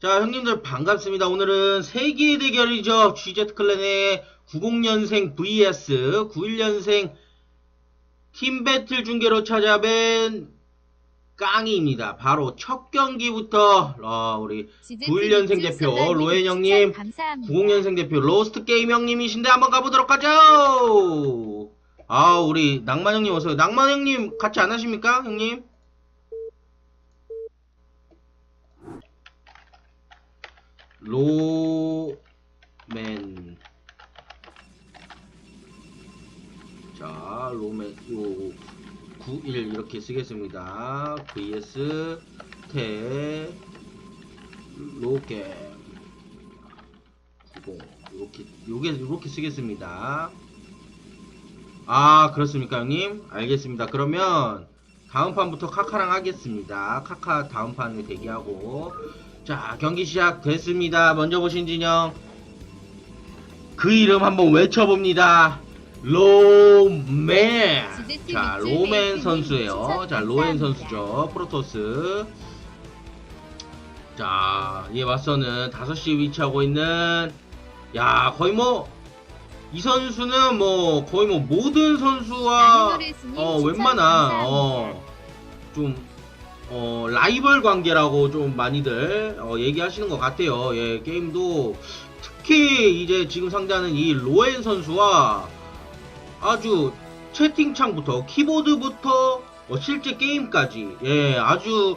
자, 형님들 반갑습니다. 오늘은 세계 대결이죠. GZ 클랜의 90년생 vs 91년생 팀 배틀 중계로 찾아뵌 깡이입니다. 바로 첫 경기부터 어, 우리 91년생 대표 로엔 형님, 90년생 대표 로스트 게임 형님이신데 한번 가보도록 하죠. 아, 우리 낭만 형님 어서요. 낭만 형님 같이 안 하십니까, 형님? 로맨. 자 로맨 요 91 이렇게 쓰겠습니다. vs 테 로게. 90 이렇게 요게 이렇게 쓰겠습니다. 아 그렇습니까 형님? 알겠습니다. 그러면 다음 판부터 카카랑 하겠습니다. 카카 다음 판을 대기하고 자 경기 시작됐습니다. 먼저 보신 진영. 그 이름 한번 외쳐봅니다. 로맨. 자 로맨 선수예요. 자 로엔 선수죠. 프로토스. 자 이에 맞서는 5시 위치하고 있는 야 거의 뭐 이 선수는 뭐 거의 뭐 모든 선수와 어 웬만한 어 좀 어, 라이벌 관계라고 좀 많이들 어, 얘기하시는 것 같아요. 예, 게임도 특히 이제 지금 상대하는 이 로엔 선수와 아주 채팅창부터 키보드부터 어, 실제 게임까지 예, 아주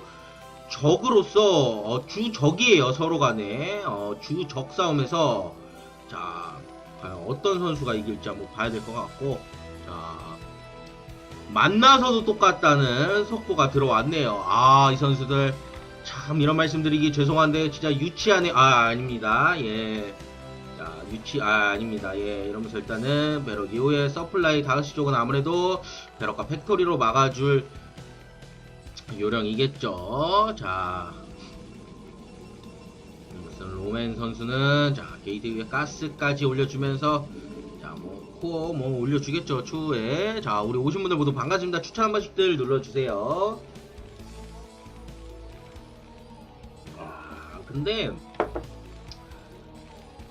적으로서 어, 주적이에요 서로 간에. 어, 주적 싸움에서. 자 과연 어떤 선수가 이길지 한번 봐야 될 것 같고. 자 만나서도 똑같다는 속보가 들어왔네요. 아, 이 선수들 참 이런 말씀드리기 죄송한데 진짜 유치하네. 아, 아닙니다. 예. 자, 유치 아, 아닙니다. 예. 이러면서 일단은 베럭 이후에 서플라이 5시 쪽은 아무래도 베럭과 팩토리로 막아줄 요령이겠죠. 자. 우선 로맨 선수는 자, 게이트 위에 가스까지 올려주면서 자, 뭐, 뭐 올려주겠죠, 추후에. 자, 우리 오신 분들 모두 반갑습니다. 추천 한 번씩들 눌러주세요. 아, 근데,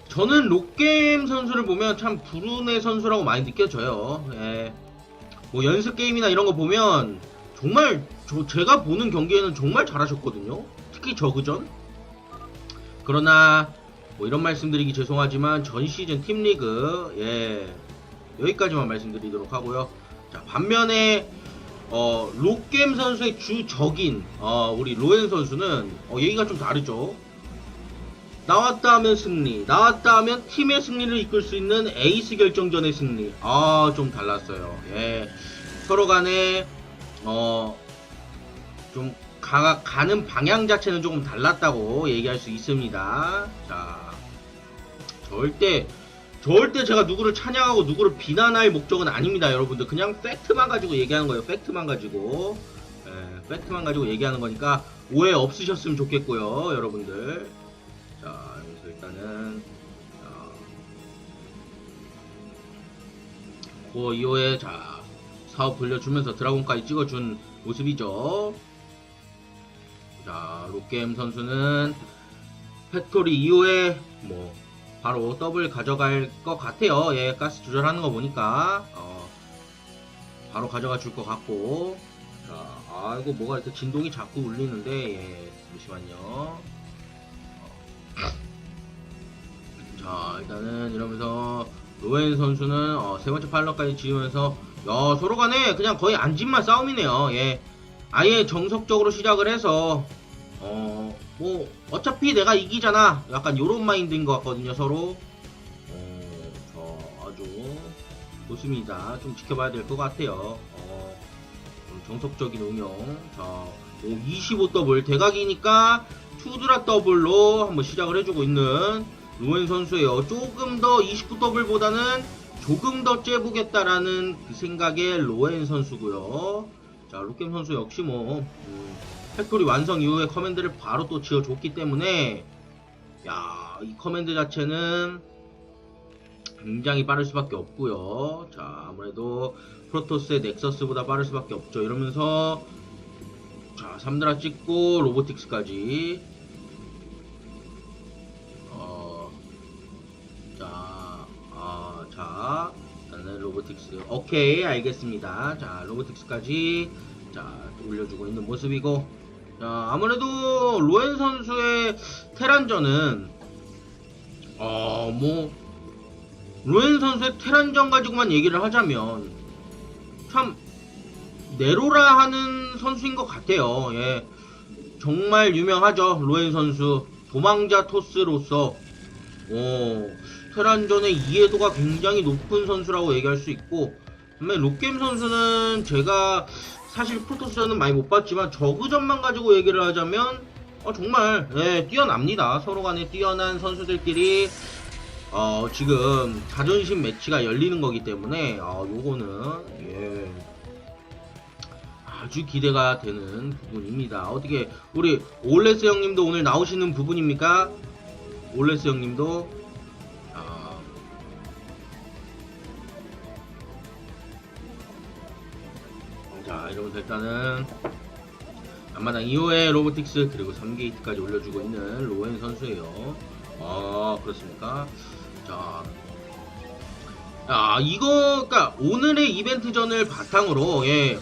저는 록게임 선수를 보면 참 불운의 선수라고 많이 느껴져요. 예. 뭐 연습 게임이나 이런 거 보면 정말 저 제가 보는 경기에는 정말 잘하셨거든요. 특히 저그전. 그러나 뭐 이런 말씀드리기 죄송하지만 전 시즌 팀 리그 예 여기까지만 말씀드리도록 하고요. 자 반면에 어 록겜 선수의 주 적인 어 우리 로엔 선수는 어 얘기가 좀 다르죠. 나왔다 하면 승리, 나왔다 하면 팀의 승리를 이끌 수 있는 에이스 결정전의 승리. 아, 좀 달랐어요. 예. 서로 간에, 어, 좀, 가, 가는 방향 자체는 조금 달랐다고 얘기할 수 있습니다. 자, 절대, 절대 제가 누구를 찬양하고 누구를 비난할 목적은 아닙니다, 여러분들. 그냥 팩트만 가지고 얘기하는 거예요, 팩트만 가지고. 예, 팩트만 가지고 얘기하는 거니까 오해 없으셨으면 좋겠고요, 여러분들. 자, 여기서 일단은 자, 고 이후에 자 사업 돌려주면서 드라곤까지 찍어준 모습이죠. 자, 록게임 선수는 팩토리 이후에 뭐 바로 더블 가져갈 것 같아요. 예, 가스 조절하는 거 보니까 어, 바로 가져가 줄 것 같고. 자, 아 이거 뭐가 이렇게 진동이 자꾸 울리는데 예, 잠시만요. 자 일단은 이러면서 로엔 선수는 어, 세 번째 팔러까지 지으면서 야 서로 간에 그냥 거의 안진만 싸움이네요 예 아예 정석적으로 시작을 해서 어 뭐 어차피 내가 이기잖아. 약간 요런 마인드인 것 같거든요 서로. 어 저 아주 좋습니다. 좀 지켜봐야 될 것 같아요. 어좀 정석적인 응용 자25 더블. 대각이니까 투드라 더블로 한번 시작을 해주고 있는 루엔 선수예요. 조금 더 29 더블보다는 조금 더 째보겠다라는 그 생각의 로엔 선수고요. 자, 루겜 선수 역시 뭐 음, 팩토리 완성 이후에 커맨드를 바로 또 지어줬기 때문에 야 이 커맨드 자체는 굉장히 빠를 수밖에 없고요. 자 아무래도 프로토스의 넥서스보다 빠를 수밖에 없죠. 이러면서 자 3드라 찍고 로보틱스까지. 어자아자 어, 자, 아, 로보틱스. 오케이 알겠습니다. 자 로보틱스까지 자 올려주고 있는 모습이고. 자, 아무래도 로엔 선수의 테란전은 어, 뭐 로엔 선수의 테란전 가지고만 얘기를 하자면 참 네로라 하는 선수인 것 같아요. 예. 정말 유명하죠. 로엔 선수. 도망자 토스로서 어, 테란전의 이해도가 굉장히 높은 선수라고 얘기할 수 있고 그다음에 록겜 선수는 제가 사실 프로토스전은 많이 못 봤지만 저그전만 가지고 얘기를 하자면 어, 정말 예, 뛰어납니다. 서로 간에 뛰어난 선수들끼리 어, 지금 자존심 매치가 열리는 거기 때문에 어, 요거는 예, 아주 기대가 되는 부분입니다. 어떻게 우리 올레스 형님도 오늘 나오시는 부분입니까? 올레스 형님도 이러면서 일단은 앞마당 2호의 로보틱스 그리고 3게이트까지 올려주고 있는 로엔 선수예요. 아 그렇습니까? 자, 아 이거 그러니까 오늘의 이벤트전을 바탕으로 예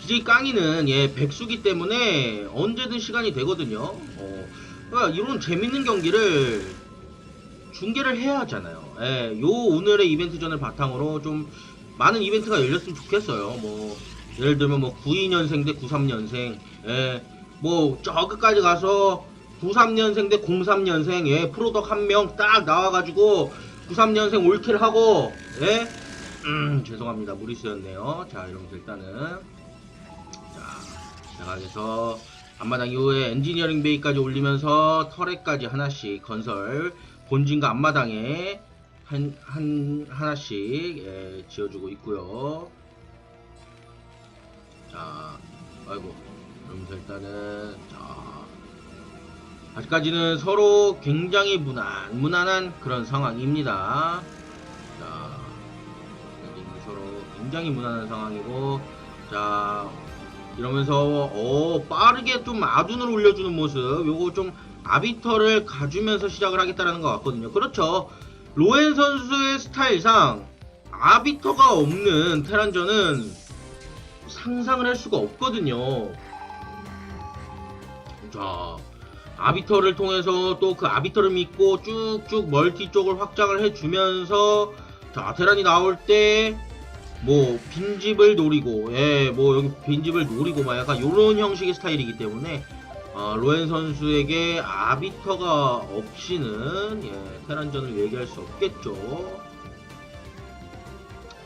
BJ 깡이는 예 백수기 때문에 언제든 시간이 되거든요. 어, 그러니까 이런 재밌는 경기를 중계를 해야 하잖아요. 예, 요 오늘의 이벤트전을 바탕으로 좀 많은 이벤트가 열렸으면 좋겠어요. 뭐 예를 들면 뭐 92년생 대 93년생, 예, 뭐 저기까지 가서 93년생 대 03년생, 예, 프로덕 한 명 딱 나와가지고 93년생 올킬 하고, 예, 음, 죄송합니다. 무리수였네요. 자, 이러면서 일단은 자, 나가서 앞마당 이후에 엔지니어링 베이까지 올리면서 터렛까지 하나씩 건설 본진과 앞마당에 한, 한, 하나씩 예, 지어주고 있고요. 자, 아이고, 그러면서 일단은 자, 아직까지는 서로 굉장히 무난, 무난한 그런 상황입니다. 자, 서로 굉장히 무난한 상황이고, 자, 이러면서 어 빠르게 좀 아둔을 올려주는 모습 요거 좀 아비터를 가주면서 시작을 하겠다라는 것 같거든요 그렇죠 로엔 선수의 스타일상 아비터가 없는 테란전은 상상을 할 수가 없거든요 자 아비터를 통해서 또 그 아비터를 믿고 쭉쭉 멀티 쪽을 확장을 해주면서 자 테란이 나올 때 뭐 빈집을 노리고 예 뭐 여기 빈집을 노리고 막 약간 요런 형식의 스타일이기 때문에 어, 로엔 선수에게 아비터가 없이는 예, 테란전을 얘기할 수 없겠죠.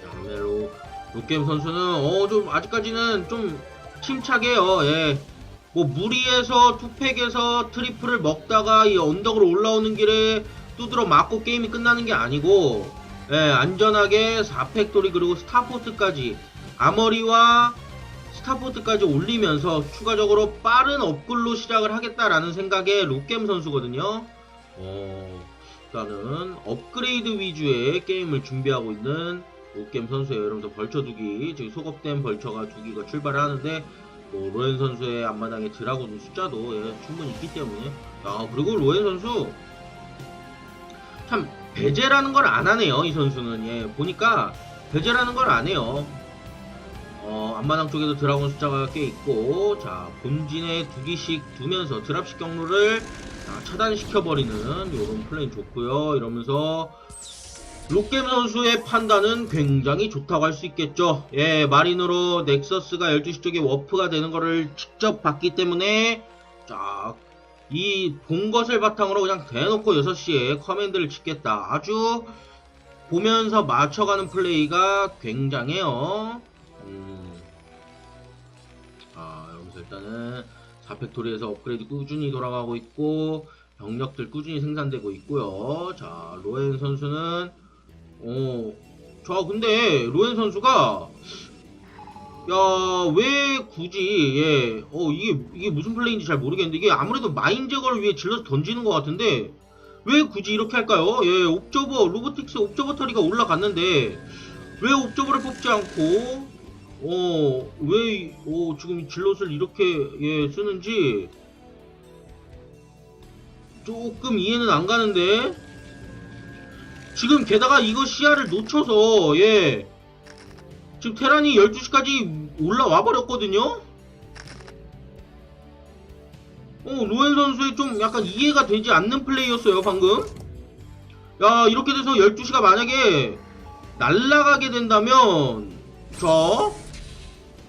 자, 멜로 롯게임 선수는 어 좀 아직까지는 좀 침착해요. 예. 뭐 무리해서 투팩에서 트리플을 먹다가 이 언덕으로 올라오는 길에 두드러 맞고 게임이 끝나는 게 아니고 예, 안전하게 4팩토리 그리고 스타포트까지 아머리와 스타포트까지 올리면서 추가적으로 빠른 업글로 시작을 하겠다라는 생각의 롯겜 선수거든요. 어, 일단은 업그레이드 위주의 게임을 준비하고 있는 롯겜 선수예요. 여러분들 벌쳐 두기 지금 소급된 벌처가 두 기가 출발을 하는데 뭐 로엔 선수의 앞마당에 드라곤 숫자도 예, 충분히 있기 때문에. 아 그리고 로엔 선수 참 배제라는 걸 안 하네요 이 선수는. 예 보니까 배제라는 걸 안 해요. 어 앞마당 쪽에도 드라곤 숫자가 꽤 있고 자 본진에 두 기씩 두면서 드랍식 경로를 자, 차단시켜버리는 요런 플레이 좋고요. 이러면서 롯겜 선수의 판단은 굉장히 좋다고 할 수 있겠죠. 예, 마린으로 넥서스가 12시 쪽에 워프가 되는 거를 직접 봤기 때문에 자, 이본 것을 바탕으로 그냥 대놓고 6시에 커맨드를 짓겠다. 아주 보면서 맞춰가는 플레이가 굉장해요. 음. 아, 여기서 일단은 4팩토리에서 업그레이드 꾸준히 돌아가고 있고 병력들 꾸준히 생산되고 있고요. 자, 로엔 선수는 어, 저 근데 로엔 선수가 야, 왜 굳이 예. 어, 이게 이게 무슨 플레이인지 잘 모르겠는데 이게 아무래도 마인 제거를 위해 질러서 던지는 것 같은데 왜 굳이 이렇게 할까요? 예, 옵저버 로보틱스 옵저버 터리가 올라갔는데 왜 옵저버를 뽑지 않고 어, 왜 어, 지금 이 질럿을 이렇게 예, 쓰는지 조금 이해는 안 가는데 지금 게다가 이거 시야를 놓쳐서 예 지금 테란이 12시까지 올라와 버렸거든요? 어, 로엔 선수의 좀 약간 이해가 되지 않는 플레이였어요, 방금. 야, 이렇게 돼서 12시가 만약에 날라가게 된다면, 자,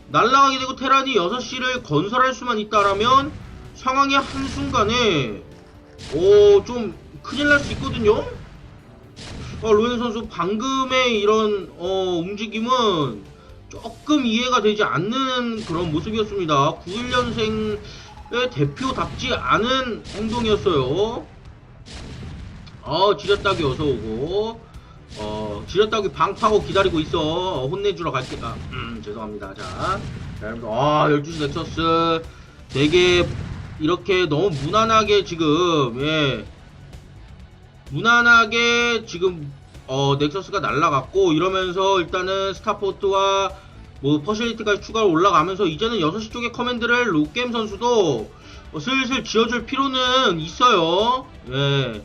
날라가게 되고 테란이 6시를 건설할 수만 있다라면, 상황이 한순간에, 오, 좀 큰일 날 수 있거든요? 어, 로엔 선수 방금의 이런, 어, 움직임은 조금 이해가 되지 않는 그런 모습이었습니다. 91년생의 대표답지 않은 행동이었어요. 어, 지렸다기 어서 오고, 어, 지렸다기 방 파고 기다리고 있어. 혼내주러 갈게. 아, 음, 죄송합니다. 자, 아, 12시 넥서스 되게 이렇게 너무 무난하게 지금, 예, 무난하게 지금 어 넥서스가 날라갔고 이러면서 일단은 스타포트와 뭐 퍼실리티까지 추가로 올라가면서 이제는 6시 쪽의 커맨드를 롯겜 선수도 어, 슬슬 지어줄 필요는 있어요. 예.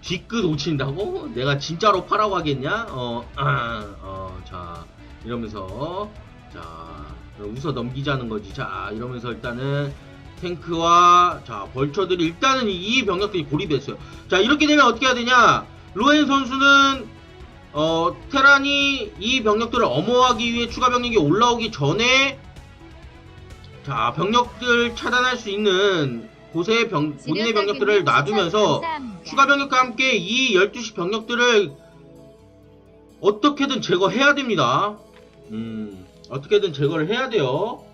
뒤끝 오친다고? 내가 진짜로 파라고 하겠냐? 어, 아, 어, 자, 이러면서, 자, 웃어 넘기자는 거지. 자, 이러면서 일단은 탱크와, 자, 벌처들이 일단은 이 병력들이 고립됐어요. 자, 이렇게 되면 어떻게 해야 되냐? 로엔 선수는, 어, 테란이 이 병력들을 엄호하기 위해 추가 병력이 올라오기 전에, 자, 병력들 차단할 수 있는 곳에 병, 본인의 병력들을 놔두면서, 추가 병력과 함께 이 12시 병력들을 어떻게든 제거해야 됩니다. 음, 어떻게든 제거를 해야 돼요.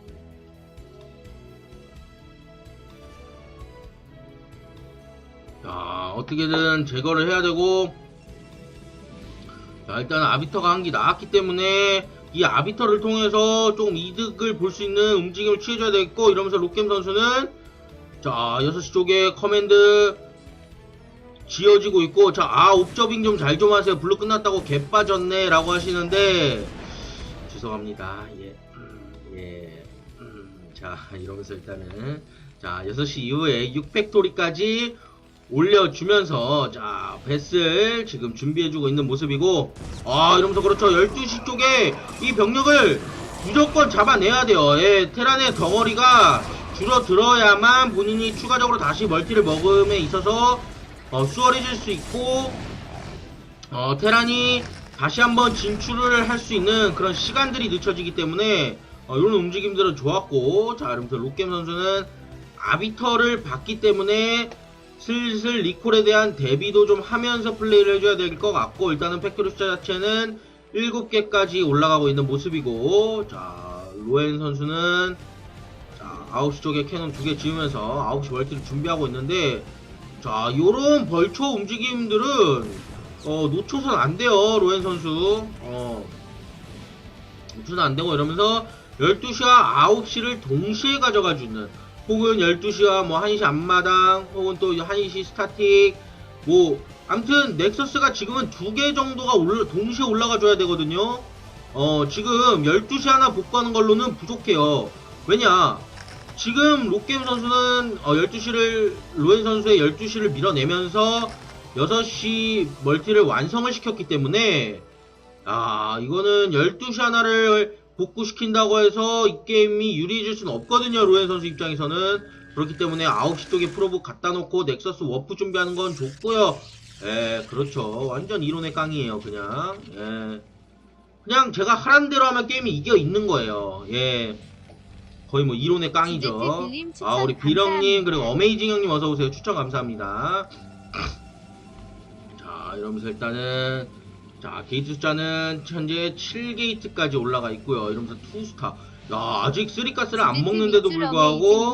자, 어떻게든 제거를 해야 되고, 자, 일단 아비터가 한게 나왔기 때문에, 이 아비터를 통해서 조금 이득을 볼 수 있는 움직임을 취해줘야 되겠고, 이러면서 록겜 선수는, 자, 6시 쪽에 커맨드, 지어지고 있고 자 아 옵저빙 좀 잘좀 하세요 블루 끝났다고 개 빠졌네 라고 하시는데 죄송합니다 예, 음, 예. 음, 자 이러면서 일단은 자 6시 이후에 6팩토리까지 올려주면서 자 베스를 지금 준비해주고 있는 모습이고 아 이러면서 그렇죠. 12시 쪽에 이 병력을 무조건 잡아내야 돼요. 예 테란의 덩어리가 줄어들어야만 본인이 추가적으로 다시 멀티를 먹음에 있어서 어, 수월해질 수 있고 어, 테란이 다시 한번 진출을 할 수 있는 그런 시간들이 늦춰지기 때문에 어, 이런 움직임들은 좋았고 자 여러분들 롯겜 선수는 아비터를 받기 때문에 슬슬 리콜에 대한 대비도 좀 하면서 플레이를 해줘야 될 것 같고 일단은 팩토리 숫자 자체는 7개까지 올라가고 있는 모습이고 자 로엔 선수는 자 9시 쪽에 캐논 2개 지으면서 9시 멀티를 준비하고 있는데 자, 요런 벌초 움직임들은 어, 놓쳐선 안 돼요, 로엔 선수. 어, 놓쳐선 안 되고 이러면서 12시와 9시를 동시에 가져가 주는 혹은 12시와 뭐 1시 앞마당 혹은 또 1시 스타틱 뭐 암튼 넥서스가 지금은 두 개 정도가 올라, 동시에 올라가 줘야 되거든요. 어, 지금 12시 하나 복구하는 걸로는 부족해요. 왜냐? 지금 록겜 선수는 어, 12시를 로엔 선수의 12시를 밀어내면서 6시 멀티를 완성을 시켰기 때문에 아 이거는 12시 하나를 복구시킨다고 해서 이 게임이 유리해질 수는 없거든요 로엔 선수 입장에서는. 그렇기 때문에 9시 쪽에 프로브 갖다 놓고 넥서스 워프 준비하는 건 좋고요. 예 그렇죠. 완전 이론의 깡이에요 그냥. 예. 그냥 제가 하란 대로 하면 게임이 이겨 있는 거예요. 예. 거의 뭐 이론의 깡이죠. 아 우리 비령님 그리고 어메이징 형님 어서 오세요. 추천 감사합니다. 자 이러면서 일단은 자 게이트 숫자는 현재 7게이트까지 올라가 있고요. 이러면서 투스타. 야 아직 3가스를 안 먹는데도 불구하고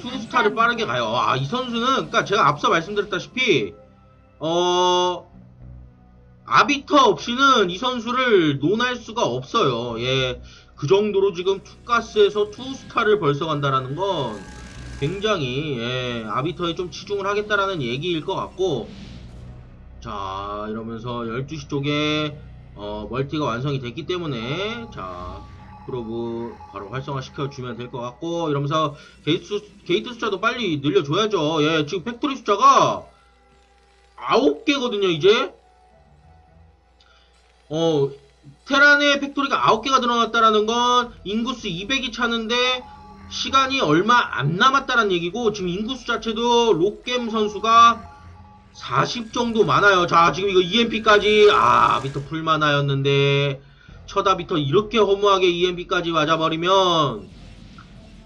투스타를 빠르게 가요. 아 이 선수는 그러니까 제가 앞서 말씀드렸다시피 어 아비터 없이는 이 선수를 논할 수가 없어요. 예. 그 정도로 지금 투가스에서 투스타를 벌써 간다라는 건 굉장히 예, 아비터에 좀 치중을 하겠다라는 얘기일 것 같고 자 이러면서 12시 쪽에 어, 멀티가 완성이 됐기 때문에 자 프로브 바로 활성화 시켜주면 될 것 같고 이러면서 게이트, 수, 게이트 숫자도 빨리 늘려줘야죠. 예 지금 팩토리 숫자가 9개거든요 이제. 어 테란의 팩토리가 9개가 늘어났다라는 건 인구수 200이 차는데 시간이 얼마 안 남았다는 얘기고 지금 인구수 자체도 록겜 선수가 40 정도 많아요. 자, 지금 이거 EMP까지 아, 비터 풀만하였는데 쳐다비터 이렇게 허무하게 EMP까지 맞아버리면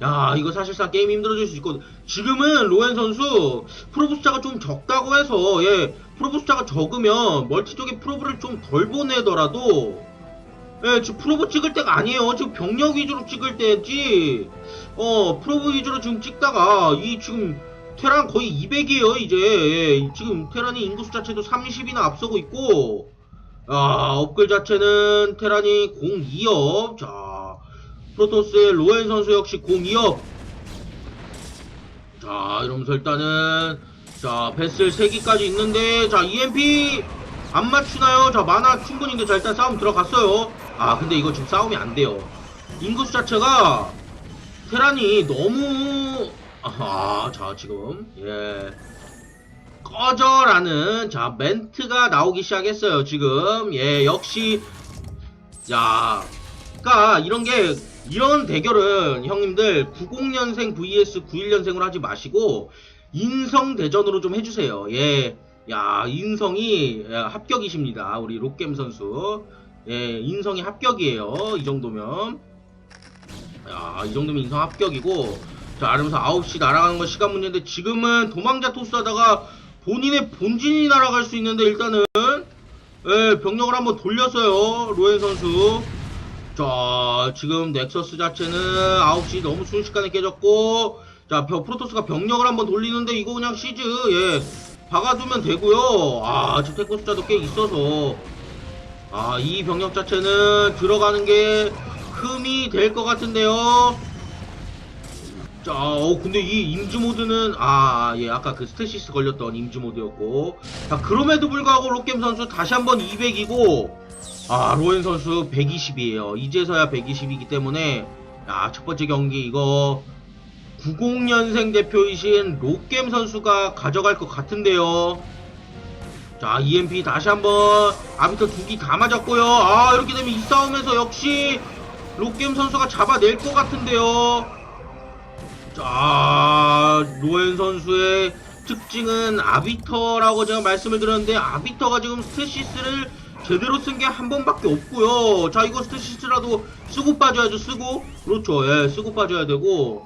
야, 이거 사실상 게임 힘들어질 수 있거든. 지금은 로엔 선수 프로브 숫자가 좀 적다고 해서 예, 프로브 숫자가 적으면 멀티 쪽에 프로브를 좀 덜 보내더라도 예, 지금 프로브 찍을 때가 아니에요. 지금 병력 위주로 찍을 때지. 어, 프로브 위주로 지금 찍다가 이 지금 테란 거의 200이에요, 이제. 예, 지금 테란이 인구수 자체도 30이나 앞서고 있고. 아, 업글 자체는 테란이 02업. 자, 프로토스의 로엔 선수 역시 02업. 자, 이러면서 일단은 자, 베슬 3기까지 있는데 자, EMP 안 맞추나요? 자, 만화 충분인데 자, 일단 싸움 들어갔어요. 아, 근데 이거 지금 싸움이 안 돼요. 인구수 자체가 테란이 너무 아하, 자, 지금 예. 꺼져라는 자, 멘트가 나오기 시작했어요. 지금. 예, 역시 야, 그니까 이런 게 이런 대결은 형님들 90년생 vs 91년생으로 하지 마시고 인성 대전으로 좀 해주세요. 예, 야 인성이 예, 합격이십니다. 우리 록겜 선수. 예, 인성이 합격이에요. 이 정도면. 야, 이 정도면 인성 합격이고. 자, 이러면서 9시 날아가는 건 시간 문제인데 지금은 도망자 토스하다가 본인의 본진이 날아갈 수 있는데 일단은 예, 병력을 한번 돌렸어요. 로엔 선수. 자, 지금 넥서스 자체는 9시 너무 순식간에 깨졌고, 자, 벼- 프로토스가 병력을 한번 돌리는데, 이거 그냥 시즈, 예, 박아두면 되고요 아, 지금 테크 숫자도 꽤 있어서, 아, 이 병력 자체는 들어가는 게 흠이 될 것 같은데요. 자, 어, 근데 이 임즈 모드는, 아, 예, 아까 그 스테시스 걸렸던 임즈 모드였고, 자, 그럼에도 불구하고 록겜 선수 다시 한번 200이고, 아, 로엔 선수 120이에요. 이제서야 120이기 때문에, 야, 첫 번째 경기 이거 90년생 대표이신 록겜 선수가 가져갈 것 같은데요. 자, EMP 다시 한번 아비터 두기 다 맞았고요. 아, 이렇게 되면 이 싸움에서 역시 록겜 선수가 잡아낼 것 같은데요. 자, 로엔 선수의 특징은 아비터라고 제가 말씀을 드렸는데 아비터가 지금 스테시스를 제대로 쓴 게 한 번밖에 없고요. 자, 이거 스테시스라도 쓰고 빠져야죠, 쓰고. 그렇죠, 예, 쓰고 빠져야 되고.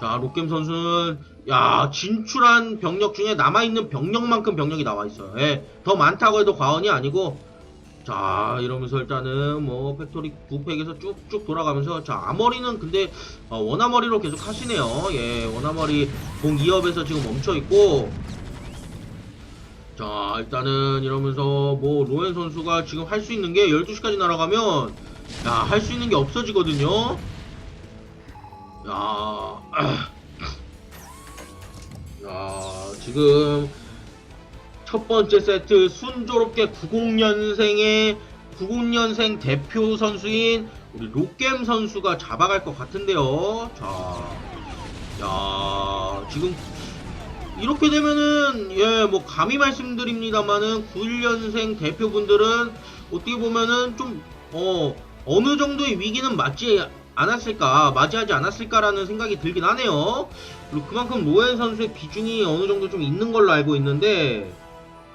자, 록겜 선수는 야, 진출한 병력 중에 남아있는 병력만큼 병력이 나와있어요. 예, 더 많다고 해도 과언이 아니고. 자, 이러면서 일단은 뭐 팩토리 9팩에서 쭉쭉 돌아가면서 자, 아머리는 근데 어, 원아머리로 계속 하시네요. 예, 원아머리 공 2업에서 지금 멈춰 있고 자, 일단은 이러면서 뭐 로엔 선수가 지금 할 수 있는 게 12시까지 날아가면 야, 할 수 있는 게 없어지거든요. 야. 야, 지금 첫 번째 세트 순조롭게 90년생의 90년생 대표 선수인 우리 록겜 선수가 잡아갈 것 같은데요. 자, 야, 지금 이렇게 되면은 예, 뭐 감히 말씀드립니다만은 91년생 대표분들은 어떻게 보면은 좀 어, 어느 정도의 위기는 맞지 않았을까, 맞이하지 않았을까라는 생각이 들긴 하네요. 그리고 그만큼 로엔 선수의 비중이 어느 정도 좀 있는 걸로 알고 있는데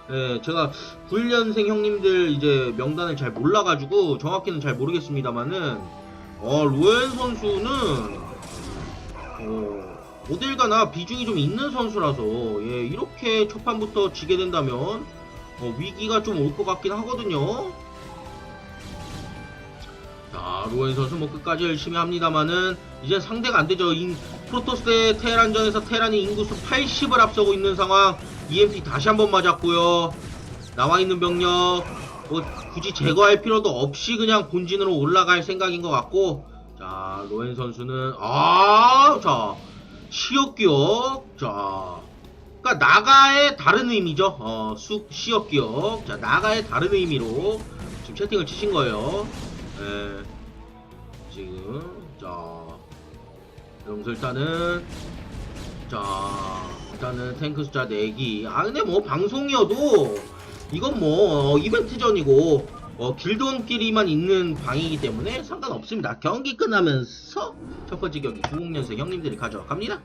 예, 제가 91년생 형님들 이제 명단을 잘 몰라가지고 정확히는 잘 모르겠습니다만은 어, 로엔 선수는 어, 어딜 가나 비중이 좀 있는 선수라서 예, 이렇게 첫 판부터 지게 된다면 어, 위기가 좀 올 것 같긴 하거든요. 자, 로엔 선수 뭐 끝까지 열심히 합니다만은 이제 상대가 안 되죠. 인, 프로토스 대 테란전에서 테란이 인구수 80을 앞서고 있는 상황. EMP 다시 한번 맞았고요. 나와 있는 병력 뭐 굳이 제거할 필요도 없이 그냥 본진으로 올라갈 생각인 것 같고. 자, 로엔 선수는 아, 자, 시역기억. 자, 그러니까 나가의 다른 의미죠. 어, 쑥 시역기억. 자, 나가의 다른 의미로 지금 채팅을 치신 거예요. 예. 지금 자 여러분들 일단은 자 일단은 탱크 숫자 4기 아 근데 뭐 방송이어도 이건 뭐 어, 이벤트전이고 어, 길드원끼리만 있는 방이기 때문에 상관없습니다. 경기 끝나면서 첫 번째 경기 90년생 형님들이 가져갑니다.